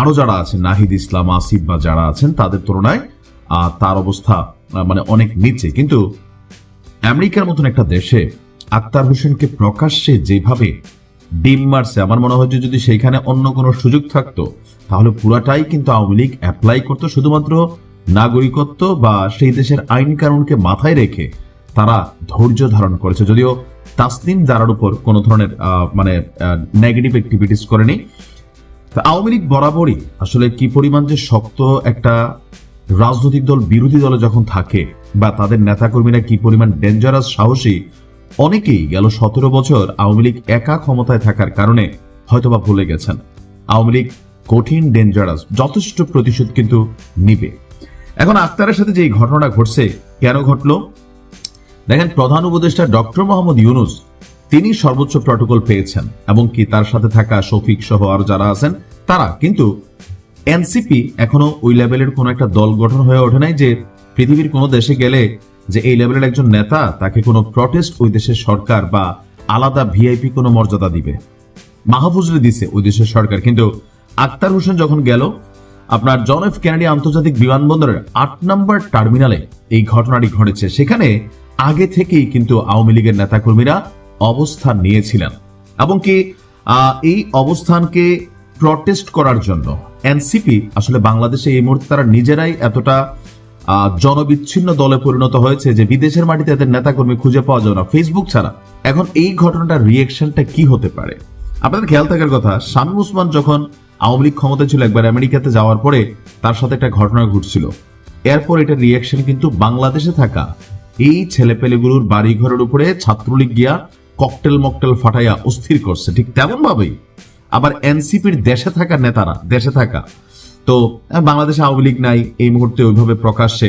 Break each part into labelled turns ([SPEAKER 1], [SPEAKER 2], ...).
[SPEAKER 1] আরও যারা আছেন, নাহিদ ইসলাম, আসিফ বা যারা আছেন, তাদের তুলনায় তার অবস্থা মানে অনেক নিচে। কিন্তু আমেরিকার মতন একটা দেশে আক্তার হোসেনকে প্রকাশ্যে যেভাবে ডিম মারছে, আমার মনে হয় যে যদি সেইখানে অন্য কোনো সুযোগ থাকতো, তাহলে পুরাটাই কিন্তু আওয়ামী লীগ অ্যাপ্লাই করতো। শুধুমাত্র নাগরিকত্ব বা সেই দেশের আইন কানুনকে মাথায় রেখে তারা ধৈর্য ধারণ করেছে। যদিও তাসনিম দারার উপর কোনো ধরনের মানে নেগেটিভ অ্যাক্টিভিটিস করেনি। আওয়ামী লীগ বরাবরই আসলে কি পরিমাণ যে শক্ত একটা রাজনৈতিক দল, বিরোধী দলে যখন থাকে বা তাদের নেতাকর্মীরা কি পরিমাণ ডেঞ্জারাস সাহসী, অনেকেই গেল সতেরো বছর আওয়ামী লীগ একা ক্ষমতায় থাকার কারণে হয়তোবা ভুলে গেছেন। আওয়ামী লীগ কঠিন ডেঞ্জারাস যথেষ্ট প্রতিশোধ কিন্তু নিবে। এখন আক্তারের সাথে যে ঘটনাটা ঘটছে, কেন ঘটলো? দেখেন, প্রধান উপদেষ্টা ডক্টর মোহাম্মদ ইউনুস তিনি সর্বোচ্চ প্রটোকল পেয়েছেন এবং কি তার সাথে থাকা শফিক সহ আরও যারা আছেন, তারা কিন্তু এনসিপি এখনও ওই লেভেলের কোন একটা দল গঠন হয়ে ওঠে নাই যে পৃথিবীর কোনো দেশে গেলে যে এই লেভেলের একজন নেতা তাকে কোনো প্রটেস্ট ওই দেশের সরকার বা আলাদা ভিআইপি কোনো মর্যাদা দিবে। মাহফুজরে দিছে ওই দেশের সরকার। কিন্তু আক্তার হোসেন যখন গেল, আপনার জন এফ কেনেডি আন্তর্জাতিক বিমানবন্দরের আট নম্বর টার্মিনালে এই ঘটনাটি ঘটেছে। সেখানে আগে থেকেই কিন্তু আওয়ামী লীগের নেতাকর্মীরা অবস্থান নিয়েছিলেন এবং কি এই অবস্থানকে প্রটেস্ট করার জন্য এনসিপি আসলে বাংলাদেশে এই মুহূর্তে তারা নিজেরাই এতটা জনবিচ্ছিন্ন দলে পরিণত হয়েছে যে বিদেশের মাটিতে এদের নেতাকর্মী খুঁজে পাওয়া যাবে না। ফেসবুক ছাড়া। এখন এই ঘটনাটার রিয়েকশনটা কি হতে পারে? আপনাদের খেয়াল থাকার কথা, শামীম উসমান যখন আওয়ামী লীগ ক্ষমতা ছিল একবার আমেরিকাতে যাওয়ার পরে তার সাথে একটা ঘটনা ঘটছিল। এরপর এটার রিয়াকশন কিন্তু বাংলাদেশে থাকা এই ছেলেপেলেগুলোর বাড়ি ঘরের উপরে ছাত্রলীগ গিয়া ককটেল মকটেল ফাটাইয়া অস্থির করছে, ঠিক তেমন ভাবেই আবার এনসিপির দেশে থাকা নেতারা, দেশে থাকা, তো বাংলাদেশে আওয়ামী লীগ নাই, এই মুহূর্তে ওইভাবে প্রকাশ্যে,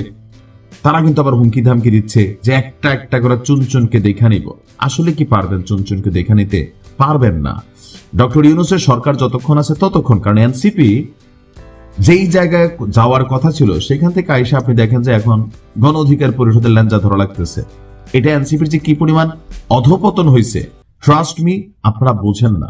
[SPEAKER 1] তারা কিন্তু আবার হুমকি ধামকি দিচ্ছে যে একটা একটা করে চুনচুনকে দেখা নিব। আসলে কি পারবেন চুনচুনকে দেখা নিতে? পারবেন না। ডক্টর ইউনুসের সরকার যতক্ষণ আছে ততক্ষণ, কারণ এনসিপি যেই জায়গায় যাওয়ার কথা ছিল, সেখান থেকে আইসা আপনি দেখেন যে এখন গণ অধিকার পরিষদের ল্যাঞ্জা ধরা লাগতেছে। এটা এনসিপির যে কি পরিমাণ অধপতন হয়েছে ট্রাস্ট মি আপনারা বোঝেন না।